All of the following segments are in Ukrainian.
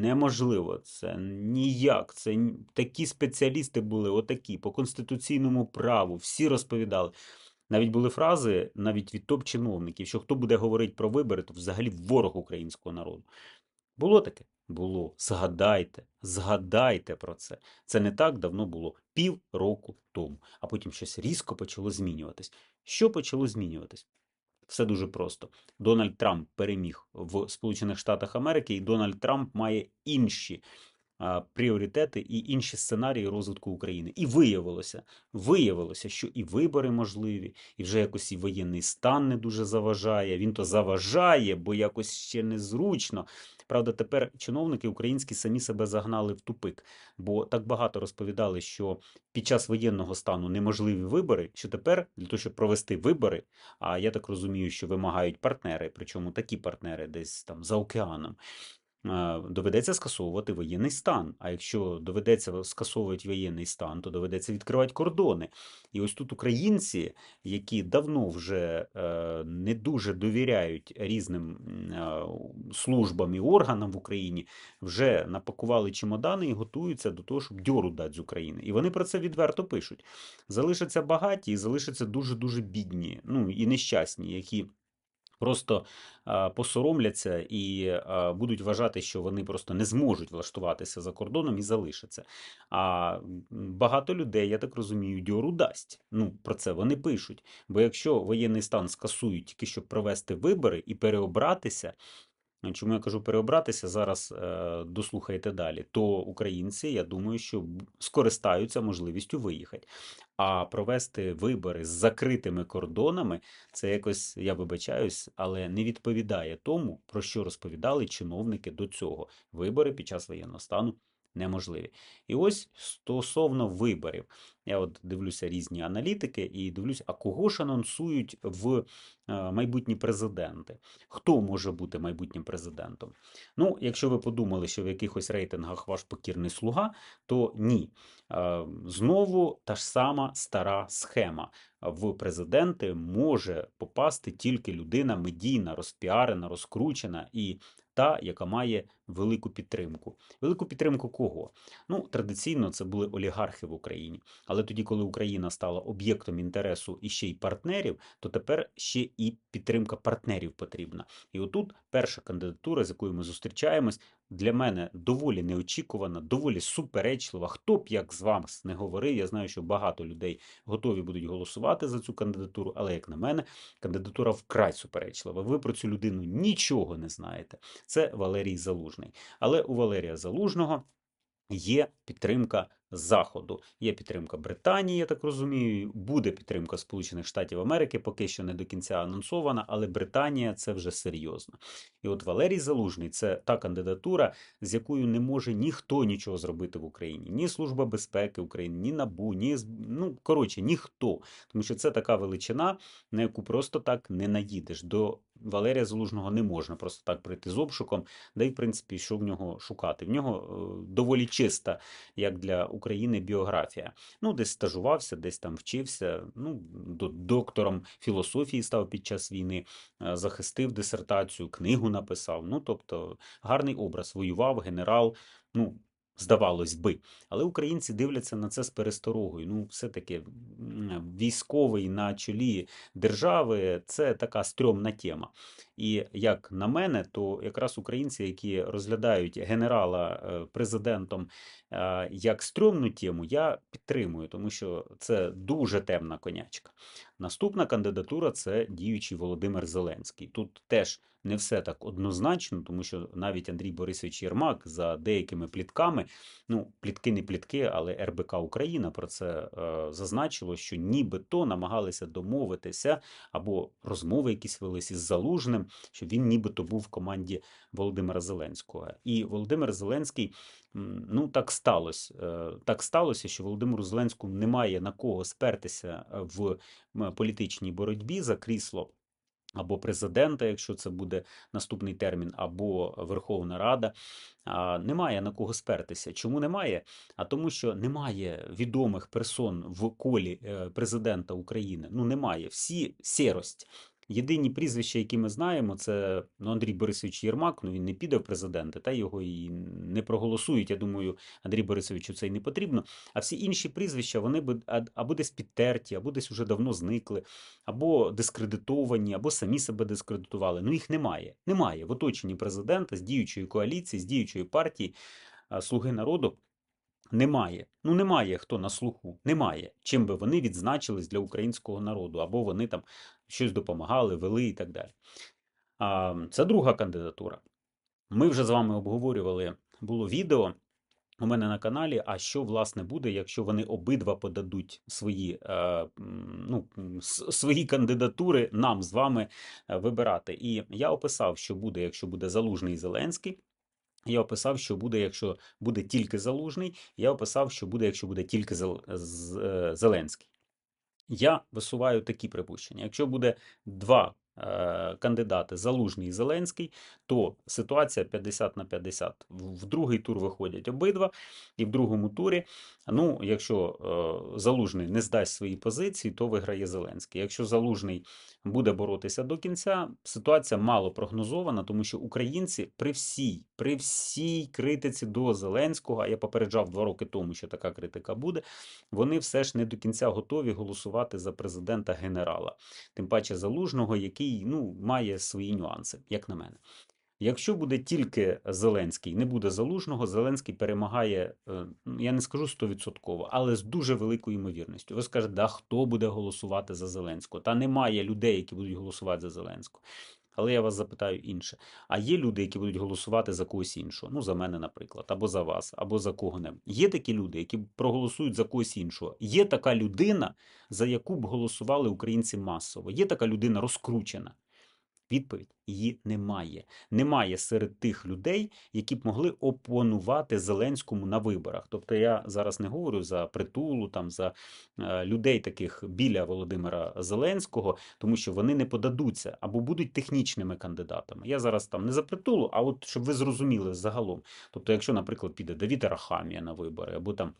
неможливо. Це ніяк. Це такі спеціалісти були, отакі, по конституційному праву, всі розповідали. Навіть були фрази, навіть від топ-чиновників, що хто буде говорити про вибори, то взагалі ворог українського народу. Було таке? Було. Згадайте, згадайте про це. Це не так давно було, пів року тому. А потім щось різко почало змінюватись. Що почало змінюватись? Все дуже просто. Дональд Трамп переміг в Сполучених Штатах Америки, і Дональд Трамп має інші пріоритети і інші сценарії розвитку України. І виявилося, виявилося, що і вибори можливі, і вже якось і воєнний стан не дуже заважає. Він то заважає, бо якось ще незручно. Правда, тепер чиновники українські самі себе загнали в тупик, бо так багато розповідали, що під час воєнного стану неможливі вибори, що тепер для того, щоб провести вибори, а я так розумію, що вимагають партнери, причому такі партнери десь там за океаном. Е, Доведеться скасовувати воєнний стан. А якщо доведеться скасовувати воєнний стан, то доведеться відкривати кордони. І ось тут українці, які давно вже е, не дуже довіряють різним е, службам і органам в Україні, вже напакували чемодани і готуються до того, щоб дьору дати з України. І вони про це відверто пишуть. Залишаться багаті і залишаться дуже-дуже бідні, ну і нещасні, які просто посоромляться і будуть вважати, що вони просто не зможуть влаштуватися за кордоном і залишаться. А багато людей, я так розумію, дьору дасть. Ну, про це вони пишуть. Бо якщо воєнний стан скасують тільки щоб провести вибори і переобратися. Чому я кажу переобратися, зараз е, дослухайте далі, то українці, я думаю, що скористаються можливістю виїхати. А провести вибори з закритими кордонами це якось, я вибачаюсь, але не відповідає тому, про що розповідали чиновники до цього. Вибори під час воєнного стану неможливі. І ось стосовно виборів. Я от дивлюся різні аналітики і дивлюся, а кого ж анонсують в е, майбутні президенти? Хто може бути майбутнім президентом? Ну, якщо ви подумали, що в якихось рейтингах ваш покірний слуга, то ні. Е, Знову та ж сама стара схема. В президенти може попасти тільки людина медійна, розпіарена, розкручена і та, яка має велику підтримку. Велику підтримку кого? Ну, традиційно це були олігархи в Україні. Але тоді, коли Україна стала об'єктом інтересу і ще й партнерів, то тепер ще і підтримка партнерів потрібна. І отут перша кандидатура, з якою ми зустрічаємось, для мене доволі неочікувана, доволі суперечлива. Хто б як з вами не говорив, я знаю, що багато людей готові будуть голосувати за цю кандидатуру, але як на мене, кандидатура вкрай суперечлива. Ви про цю людину нічого не знаєте. Це Валерій Залужний. Але у Валерія Залужного є підтримка Заходу, є підтримка Британії, я так розумію. Буде підтримка Сполучених Штатів Америки, поки що не до кінця анонсована, але Британія це вже серйозно. І от Валерій Залужний це та кандидатура, з якою не може ніхто нічого зробити в Україні. Ні Служба безпеки України, ні НАБУ, ні ну коротше, ніхто. Тому що це така величина, на яку просто так не наїдеш. До Валерія Залужного не можна просто так прийти з обшуком, да й в принципі, що в нього шукати. В нього е, доволі чиста, як для України, біографія. Ну, десь стажувався, десь там вчився. Ну, доктором філософії став під час війни, е, захистив дисертацію, книгу написав. Ну, тобто, гарний образ. Воював, генерал. Ну, здавалось би. Але українці дивляться на це з пересторогою. Ну, все-таки військовий на чолі держави це така стрьомна тема. І як на мене, то якраз українці, які розглядають генерала е, президентом е, як стрьомну тему, я підтримую, тому що це дуже темна конячка. Наступна кандидатура це діючий Володимир Зеленський. Тут теж не все так однозначно, тому що навіть Андрій Борисович Єрмак за деякими плітками, ну плітки не плітки, але РБК Україна про це е, зазначило, що нібито намагалися домовитися або розмови якісь велись із залужним, що він нібито був в команді Володимира Зеленського. І Володимир Зеленський, ну так сталося. е, Так сталося, що Володимиру Зеленському немає на кого спертися е, в політичній боротьбі за крісло. Або президента, якщо це буде наступний термін, або Верховна Рада, немає на кого спертися. Чому немає? А тому, що немає відомих персон в колі е, президента України. Ну немає. Всі сірость. Єдині прізвища, які ми знаємо, це ну, Андрій Борисович Єрмак. Ну він не піде в президенти, та його і не проголосують. Я думаю, Андрій Борисовичу це й не потрібно. А всі інші прізвища вони б або десь підтерті, або десь уже давно зникли, або дискредитовані, або самі себе дискредитували. Ну їх немає. Немає в оточенні президента з діючої коаліції, з діючої партії Слуги народу. Немає. Ну немає хто на слуху. Немає. Чим би вони відзначились для українського народу, або вони там щось допомагали, вели і так далі. А, це друга кандидатура. Ми вже з вами обговорювали, було відео у мене на каналі. А що власне буде, якщо вони обидва подадуть свої, е, ну, свої кандидатури нам з вами е, вибирати? І я описав, що буде, якщо буде Залужний і Зеленський. Я описав, що буде, якщо буде тільки Залужний. Я описав, що буде, якщо буде тільки е, Зеленський. Я висуваю такі припущення. Якщо буде два кандидати Залужний і Зеленський, то ситуація 50 на 50. В в другий тур виходять обидва, і в другому турі, ну, якщо е, Залужний не здасть свої позиції, то виграє Зеленський. Якщо Залужний буде боротися до кінця, ситуація мало прогнозована, тому що українці при всій, при всій критиці до Зеленського, а я попереджав два роки тому, що така критика буде, вони все ж не до кінця готові голосувати за президента генерала, тим паче залужного, який ну, має свої нюанси, як на мене. Якщо буде тільки Зеленський, не буде залужного, Зеленський перемагає, е, ну, я не скажу 100%, але з дуже великою ймовірністю. Ви скажете, да хто буде голосувати за Зеленського? Та немає людей, які будуть голосувати за Зеленського. Але я вас запитаю інше: а є люди, які будуть голосувати за когось іншого? Ну, за мене, наприклад, або за вас, або за кого-небудь. Є такі люди, які проголосують за когось іншого. Є така людина, за яку б голосували українці масово. Є така людина розкручена. Відповідь її немає. Немає серед тих людей, які б могли опонувати Зеленському на виборах. Тобто я зараз не говорю за притулу, там за е, людей таких біля Володимира Зеленського, тому що вони не подадуться або будуть технічними кандидатами. Я зараз там не за притулу, а от щоб ви зрозуміли загалом. Тобто, якщо, наприклад, піде Давід Арахамія на вибори, або там.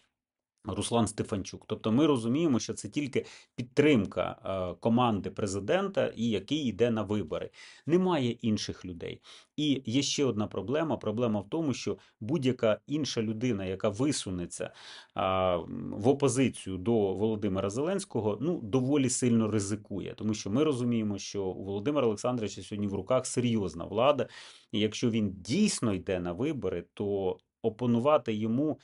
Руслан Стефанчук. Тобто ми розуміємо, що це тільки підтримка е, команди президента, і який йде на вибори. Немає інших людей. І є ще одна проблема. Проблема в тому, що будь-яка інша людина, яка висунеться в опозицію до Володимира Зеленського, ну доволі сильно ризикує, тому що ми розуміємо, що у Володимира Олександровича сьогодні в руках серйозна влада, і якщо він дійсно йде на вибори, то опонувати йому.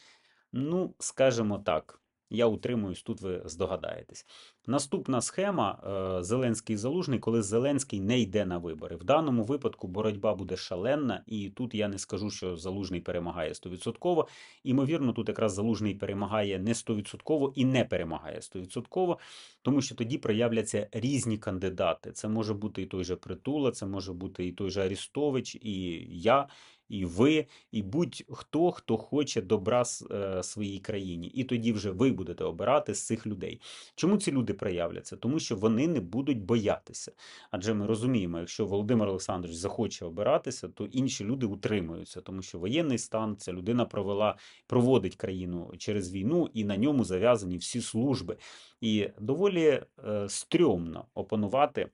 Ну, скажімо так, я утримуюсь, тут ви здогадаєтесь. Наступна схема е, Зеленський Залужний, коли Зеленський не йде на вибори. В даному випадку боротьба буде шаленна, і тут я не скажу, що Залужний перемагає 100%. Імовірно, тут якраз Залужний перемагає не 100% і не перемагає 100%, тому що тоді проявляться різні кандидати. Це може бути і той же Притула, це може бути і той же Арістович, і я, і ви, і будь-хто, хто хоче добра е, своїй країні. І тоді вже ви будете обирати з цих людей. Чому ці люди проявляться? Тому що вони не будуть боятися. Адже ми розуміємо, якщо Володимир Олександрович захоче обиратися, то інші люди утримуються, тому що воєнний стан ця людина провела, проводить країну через війну, і на ньому зав'язані всі служби. І доволі е, стрьомно опанувати.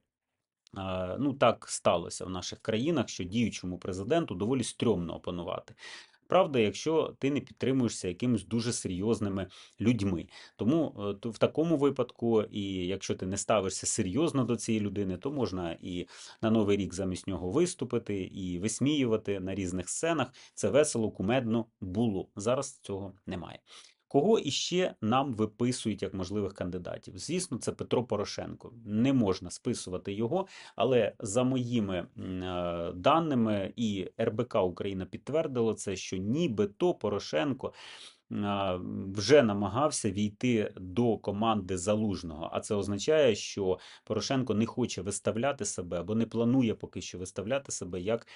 Е, Ну, так сталося в наших країнах, що діючому президенту доволі стрьомно опанувати. Правда, якщо ти не підтримуєшся якимись дуже серйозними людьми. Тому е, в такому випадку, і якщо ти не ставишся серйозно до цієї людини, то можна і на Новий рік замість нього виступити, і висміювати на різних сценах. Це весело, кумедно було. Зараз цього немає. Кого іще нам виписують як можливих кандидатів? Звісно, це Петро Порошенко. Не можна списувати його, але за моїми е, даними, і РБК Україна підтвердило це, що нібито Порошенко вже намагався війти до команди залужного. А це означає, що Порошенко не хоче виставляти себе або не планує поки що виставляти себе як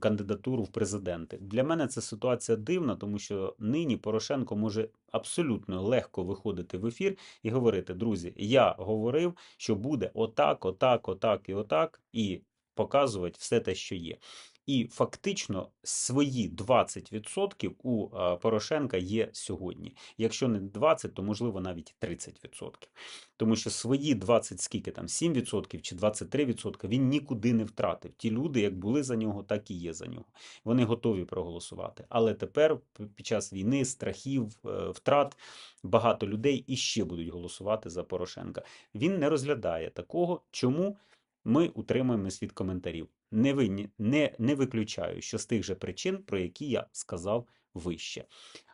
кандидатуру в президенти. Для мене це ситуація дивна, тому що нині Порошенко може абсолютно легко виходити в ефір і говорити: друзі, я говорив, що буде отак, отак, отак і отак, і показувати все те, що є. І фактично свої 20% у е, Порошенка є сьогодні. Якщо не 20, то можливо навіть 30%. Тому що свої 20 скільки там 7% чи 23% він нікуди не втратив. Ті люди, як були за нього, так і є за нього. Вони готові проголосувати. Але тепер, під час війни, страхів, е, втрат, багато людей іще будуть голосувати за Порошенка. Він не розглядає такого. Чому? Ми утримуємось від коментарів. Не, винні, не, не виключаю, що з тих же причин, про які я сказав вище.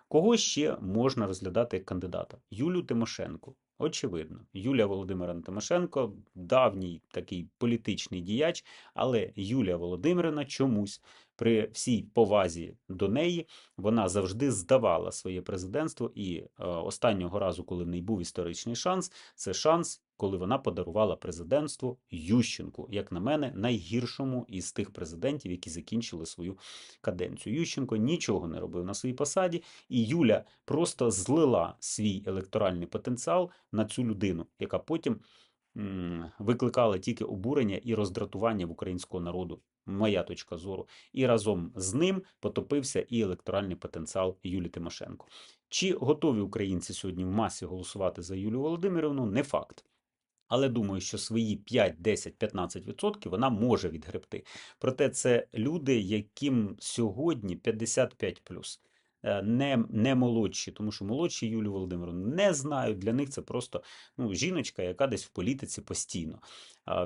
Кого ще можна розглядати як кандидата? Юлю Тимошенко. Очевидно, Юлія Володимирівна Тимошенко давній такий політичний діяч, але Юлія Володимирівна чомусь при всій повазі до неї вона завжди здавала своє президентство. І е, останнього разу, коли в неї був історичний шанс, це шанс, коли вона подарувала президентство Ющенку, як на мене, найгіршому із тих президентів, які закінчили свою каденцію. Ющенко нічого не робив на своїй посаді, і Юля просто злила свій електоральний потенціал на цю людину, яка потім викликала тільки обурення і роздратування в українського народу. Моя точка зору, і разом з ним потопився і електоральний потенціал Юлії Тимошенко. Чи готові українці сьогодні в масі голосувати за Юлію Володимирівну? Не факт. Але думаю, що свої 5, 10, 15% вона може відгребти. Проте це люди, яким сьогодні 55 плюс, Не, не молодші, тому що молодші Юлію Володимировну не знають. Для них це просто ну, жіночка, яка десь в політиці постійно.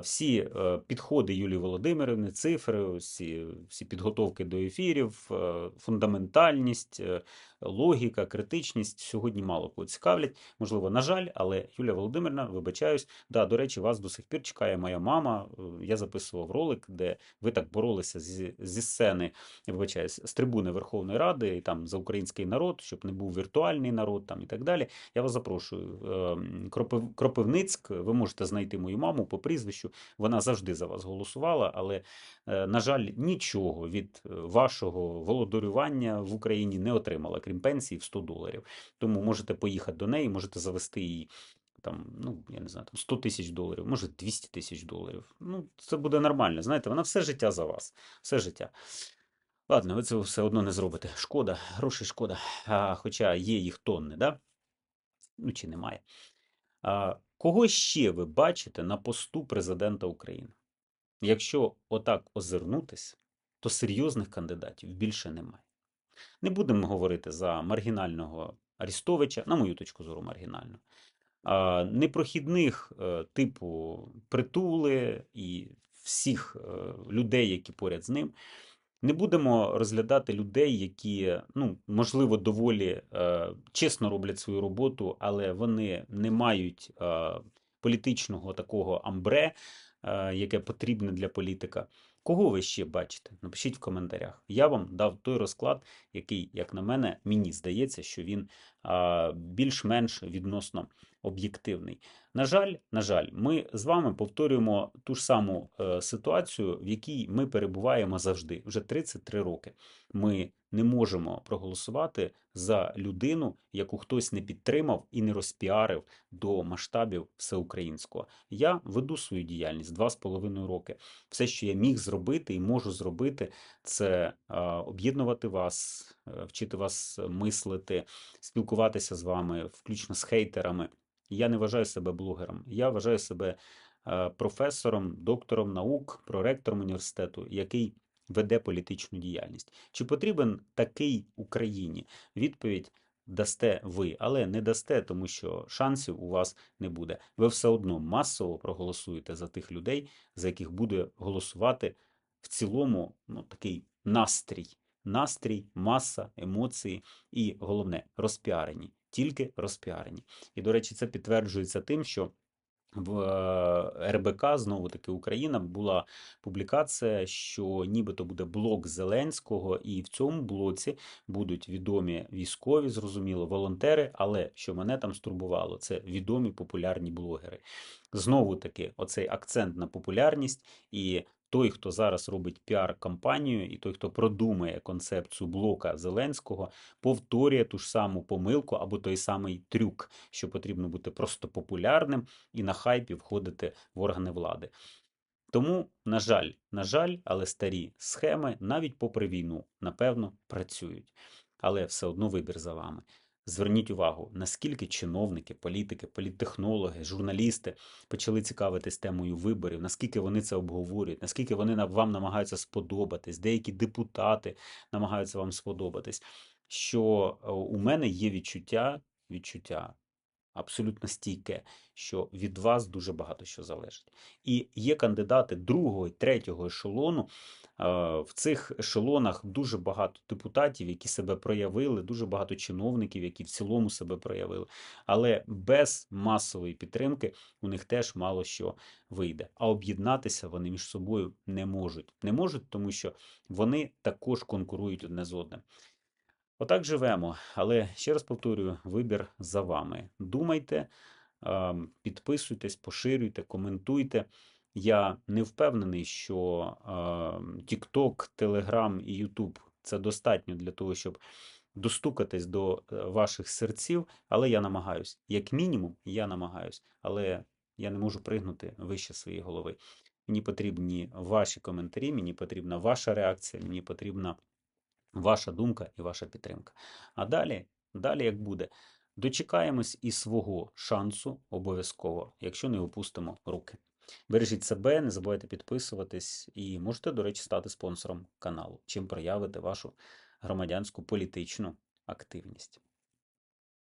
Всі е, підходи Юлії Володимирівни, цифри, всі, всі підготовки до ефірів, е, фундаментальність, е, логіка, критичність сьогодні мало кого цікавлять. Можливо, на жаль, але Юлія Володимирівна, вибачаюсь, да, до речі, вас до сих пір чекає моя мама. Я записував ролик, де ви так боролися зі, зі сцени, вибачаюсь, з трибуни Верховної Ради і там за український народ, щоб не був віртуальний народ там і так далі. Я вас запрошую. Ем, Кропив, Кропивницьк, ви можете знайти мою маму по прізвищу. Вона завжди за вас голосувала, але, е, на жаль, нічого від е, вашого володарювання в Україні не отримала, крім пенсії в 100 доларів. Тому можете поїхати до неї, можете завести її. Там, ну, я не знаю, там 100 тисяч доларів, може 200 тисяч доларів. Ну, це буде нормально. Знаєте, вона все життя за вас. Все життя. Ладно, ви це все одно не зробите. Шкода, грошей шкода. А, хоча є їх тонни, да? Ну, чи немає. А, кого ще ви бачите на посту президента України? Якщо отак озирнутись, то серйозних кандидатів більше немає. Не будемо говорити за маргінального Арістовича, на мою точку зору, маргінального. Непрохідних е, типу притули і всіх е, людей, які поряд з ним. Не будемо розглядати людей, які, ну, можливо, доволі е, чесно роблять свою роботу, але вони не мають е, політичного такого амбре, е, яке потрібне для політика. Кого ви ще бачите? Напишіть в коментарях. Я вам дав той розклад, який, як на мене, мені здається, що він більш-менш відносно об'єктивний. На жаль, на жаль, ми з вами повторюємо ту ж саму е, ситуацію, в якій ми перебуваємо завжди. Вже 33 роки. Ми не можемо проголосувати за людину, яку хтось не підтримав і не розпіарив до масштабів всеукраїнського. Я веду свою діяльність два з половиною роки. Все, що я міг зробити і можу зробити, це об'єднувати вас, вчити вас мислити, спілкуватися з вами, включно з хейтерами. Я не вважаю себе блогером. Я вважаю себе е, професором, доктором наук, проректором університету, який веде політичну діяльність. Чи потрібен такий Україні? Відповідь дасте ви, але не дасте, тому що шансів у вас не буде. Ви все одно масово проголосуєте за тих людей, за яких буде голосувати в цілому ну, такий настрій. Настрій, маса, емоції і головне розпіарені, тільки розпіарені. І, до речі, це підтверджується тим, що в е, РБК, знову таки Україна, була публікація, що нібито буде блок Зеленського, і в цьому блоці будуть відомі військові, зрозуміло, волонтери. Але що мене там стурбувало, це відомі популярні блогери. Знову таки, оцей акцент на популярність і. Той, хто зараз робить піар-кампанію, і той, хто продумає концепцію блока Зеленського, повторює ту ж саму помилку або той самий трюк, що потрібно бути просто популярним і на хайпі входити в органи влади. Тому, на жаль, на жаль, але старі схеми навіть попри війну, напевно, працюють. Але все одно вибір за вами. Зверніть увагу, наскільки чиновники, політики, політтехнологи, журналісти почали цікавитись темою виборів, наскільки вони це обговорюють, наскільки вони вам намагаються сподобатись, деякі депутати намагаються вам сподобатись. Що е, у мене є відчуття, відчуття абсолютно стійке, що від вас дуже багато що залежить. І є кандидати другого і третього ешелону. В цих ешелонах дуже багато депутатів, які себе проявили, дуже багато чиновників, які в цілому себе проявили. Але без масової підтримки у них теж мало що вийде. А об'єднатися вони між собою не можуть. Не можуть, тому що вони також конкурують одне з одним. Отак живемо. Але ще раз повторюю, вибір за вами. Думайте, ем, підписуйтесь, поширюйте, коментуйте. Я не впевнений, що ем, TikTok, Telegram і YouTube це достатньо для того, щоб достукатись до е, ваших серців, але я намагаюсь. Як мінімум, я намагаюсь, але я не можу пригнути вище своєї голови. Мені потрібні ваші коментарі, мені потрібна ваша реакція, мені потрібна ваша думка і ваша підтримка. А далі, далі як буде, дочекаємось і свого шансу обов'язково, якщо не опустимо руки. Бережіть себе, не забувайте підписуватись і можете, до речі, стати спонсором каналу, чим проявити вашу громадянську політичну активність.